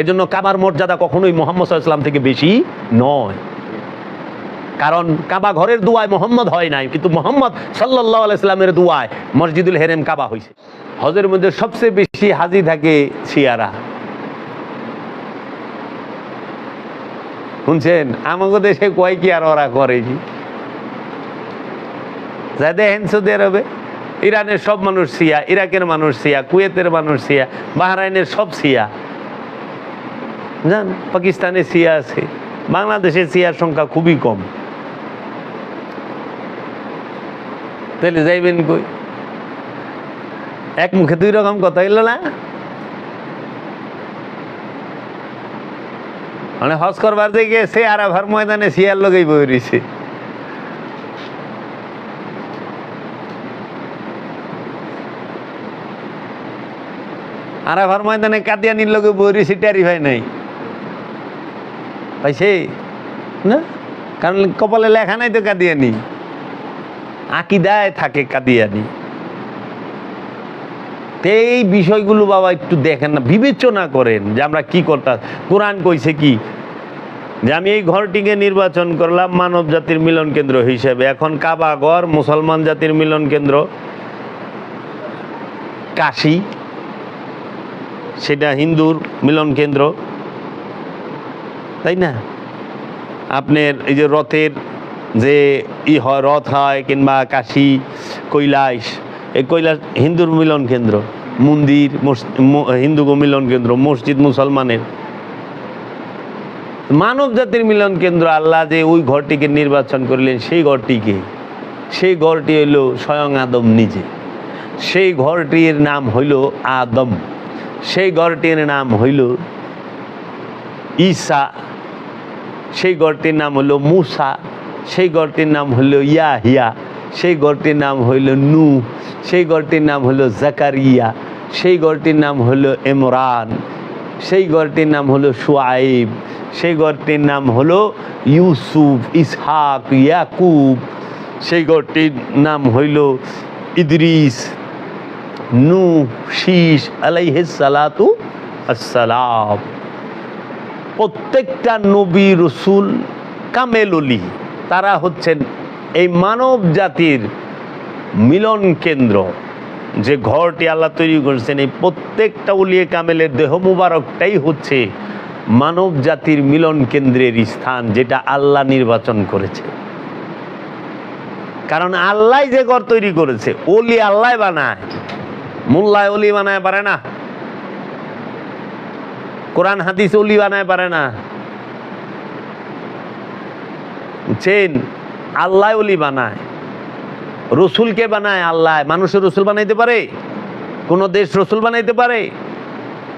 এজন্য কাবার মর্যাদা কখনোই মোহাম্মদ ইসলাম থেকে বেশি নয়। কারণ কাবা ঘরের দুয়ায় মোহাম্মদ হয় নাই, কিন্তু মোহাম্মদ সাল্লাহ আলাইস্লামের দুয়ায় মসজিদুল হেরেম কাবা হয়েছে হজের মধ্যে সবচেয়ে বেশি হাজি থাকে শিয়ারা। শুনছেন? আমাকে দেশে কয় কি আর ওরা করে কি? যা দেখেন আরবে ইরানের সব মানুষ সিয়া ইরাকের মানুষ সিয়া কুয়েতের মানুষ সিয়া বাহরাইনের সব সিয়া জান, পাকিস্তানে সিয়া আছে, বাংলাদেশে সিয়ার সংখ্যা খুবই কম। তাহলে যাইবেন কই? এক মুখে দুই রকম কথা হইল না? মানে হজ করবার দিয়ে গেছে আর আভার ময়দানে সিয়ার লগেই বই আর আভার ময়দানে কাদিয়ানির লগে বই রয়েছে ট্যারি ভাই নাই। পাইছে? না? কারণ কপালে লেখা নাই তো কাদিয়ানি। আকিদায় থাকে কাদিয়ানি। এই বিষয়গুলো বাবা একটু দেখেন না, বিবেচনা করেন যে আমরা কি করতাম কোরআন কইছে কি? যে আমি এই ঘরটিকে নির্বাচন করলাম মানব জাতির মিলন কেন্দ্র হিসেবে। এখন কাবাগর মুসলমান জাতির মিলন কেন্দ্র। কাশি, সেটা হিন্দুর মিলন কেন্দ্র। তাই না? আপনার এই যে রথের যে ই হয়, রথ হয় কিংবা কাশি, কৈলাস, এই কৈলাস হিন্দুর মিলন কেন্দ্র, মন্দির হিন্দু মিলন কেন্দ্র, মসজিদ মুসলমানের। মানব জাতির মিলন কেন্দ্র, আল্লাহ যে ওই ঘরটিকে নির্বাচন করলেন, সেই ঘরটিকে। সেই ঘরটি হইল স্বয়ং আদম নিজে। সেই ঘরটির নাম হইল আদম। সেই ঘরটির নাম হইল ঈসা সেই গড়টির নাম হলো মুসা, সেই গড়টির নাম হলো ইয়াহিয়া, সেই গড়টির নাম হইল নু সেই গড়টির নাম হলো জাকারিয়া, সেই গড়টির নাম হলো ইমরান, সেই গড়টির নাম হলো সোয়াইব সেই গড়টির নাম হলো ইউসুফ, ইসহাক, ইয়াকুব, সেই গড়টির নাম হইল ইদরিস নু শীষ আলাইহিস সালাতু আসসালাম প্রত্যেকটা নবী রসুল কামেললি তারা হচ্ছেন এই মানব জাতির মিলন কেন্দ্র। যে ঘরটি আল্লাহ তৈরি করেছেন, এই প্রত্যেকটা উলিয়ে কামেলের দেহ মুবারকটাই হচ্ছে মানব জাতির মিলন কেন্দ্রের স্থান, যেটা আল্লাহ নির্বাচন করেছে। কারণ আল্লাহ যে ঘর তৈরি করেছে ওলি আল্লাহ বানায়। মোল্লায় অলি বানায় পারে না? কোরআন হাদিস অলি বানায় পারে না। বুঝছেন আল্লাহ অলি বানায়। রসুলকে বানায়? আল্লাহ। মানুষের রসুল বানাইতে পারে? কোন দেশ রসুল বানাইতে পারে?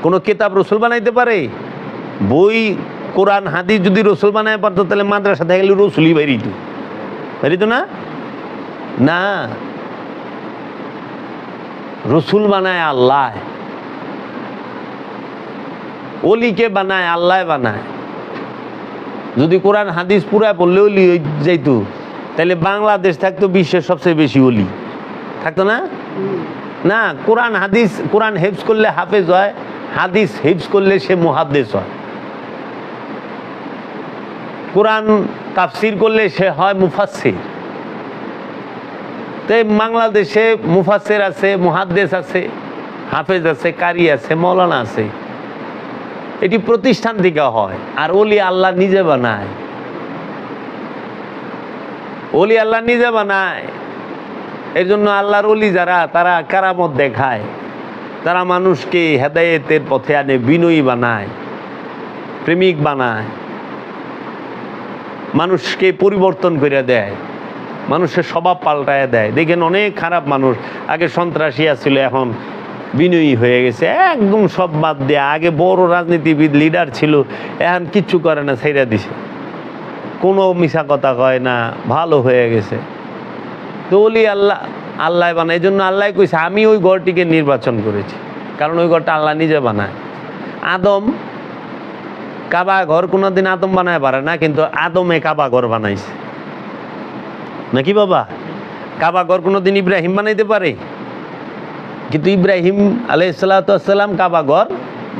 কোন কিতাব রসুল বানাইতে পারে? বই, কোরআন, হাদিস যদি রসুল বানায় পারতো, তাহলে মাদ্রাসা থেকে গেলে রসুলই বেরিত বেরিত না? না। রসুল বানায় আল্লাহ। অলিকে বানায়, আল্লাহ বানায়? যদি কোরআন, হাদিস পুরা পড়লে অলি যাইতো। তাহলে বাংলাদেশ থাকতো বিশ্বের সবচেয়ে বেশি অলি থাকতো না? না, কোরআন, হাদিস, কোরআন হেফজ করলে হাফেজ হয়, হাদিস হেফজ করলে সে মুহাদ্দেশ হয়। কোরআন তাফসির করলে সে হয় মুফাসসির। তো বাংলাদেশে মুফাসসির আছে, মুহাদ্দেস আছে, হাফেজ আছে, কারি আছে, মৌলানা আছে। এটি প্রতিষ্ঠান থেকে হয়। আর ওলি আল্লাহ নিজে বানায়। ওলি আল্লাহ নিজে বানায়। এই জন্য আল্লাহর ওলি যারা, তারা কারামত দেখায়। তারা মানুষকে হেদায়েতের পথে আনে, বিনয়ী বানায়, প্রেমিক বানায়। মানুষকে পরিবর্তন করে দেয়। মানুষের স্বভাব পাল্টায় দেয়। দেখেন অনেক খারাপ মানুষ। আগে সন্ত্রাসী ছিল এখন বিনয়ী হয়ে গেছে। একদম সব বাদ দিয়ে আগে বড় রাজনীতিবিদ লিডার ছিল, এখন কিচ্ছু করে না, ছেড়ে দিছে। কোনো মিশা কথা কয় না, ভালো হয়ে গেছে। তো বলি আল্লাহ আল্লাহ বানায়। এই জন্য আল্লাহ কইছে, আমি ওই ঘরটিকে নির্বাচন করেছি। কারণ ওই ঘরটা আল্লাহ নিজে বানায়। আদম, কাবা ঘর কোনোদিন আদম বানায় পারে না, কিন্তু আদমে কাবা ঘর বানাইছে। নাকি বাবা? কাবা ঘর কোনো কোনোদিন ইব্রাহিম বানাইতে পারে? কিন্তু ইব্রাহিম আলাইসালাম কাবা ঘর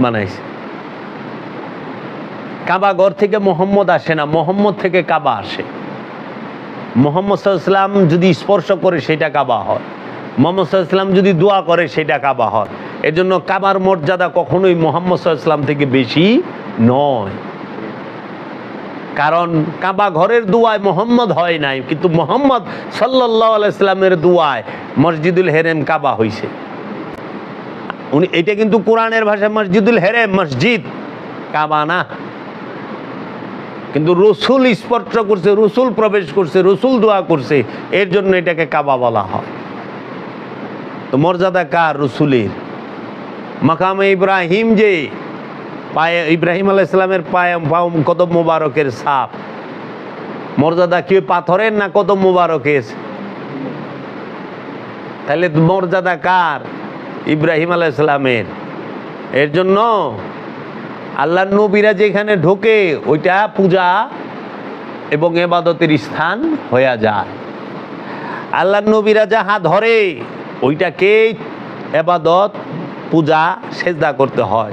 বানাইছে। কাবা ঘর থেকে মোহাম্মদ আসে না, মোহাম্মদ থেকে কাবা আসে। মোহাম্মদ সাল্লাম যদি স্পর্শ করে, সেটা কাবা হয়। মোহাম্মদ সাল্লাম যদি দোয়া করে, সেটা কাবা হয়। এজন্য কাবার মর্যাদা কখনোই মোহাম্মদ সাল্লাম থেকে বেশি নয়। কারণ কাবা ঘরের দুয়ায় মোহাম্মদ হয় নাই, কিন্তু মোহাম্মদ সাল্লাহ আলাইস্লামের দুয়ায় মসজিদুল হেরেম কাবা হইছে। উনি, এটা কিন্তু কোরআনের ভাষায় মসজিদুল হেরেম, মসজিদ। কাবা না কিন্তু রসুল স্পর্শ করছে, রসুল প্রবেশ করছে, রসুল দোয়া করছে, এর জন্য এটাকে কাবা বলা হয়। তো মর্যাদা কার রসুলের? মাকামে ইব্রাহিম যে, পায়ে, ইব্রাহিম আলাহ ইসলামের পায়ে কদম মোবারকের সাপ। মর্যাদা কি পাথরের না কদম মোবারকের? তাহলে মর্যাদা কার? ইব্রাহিম আলাহ ইসলামের এর জন্য আল্লাহ নবীরা যেখানে ঢোকে, ওইটা পূজা এবং এবাদতের স্থান হয়ে যায়। আল্লাহ নবীরা যাহা ধরে ওইটাকে এবাদত, পূজা, সেজদা করতে হয়।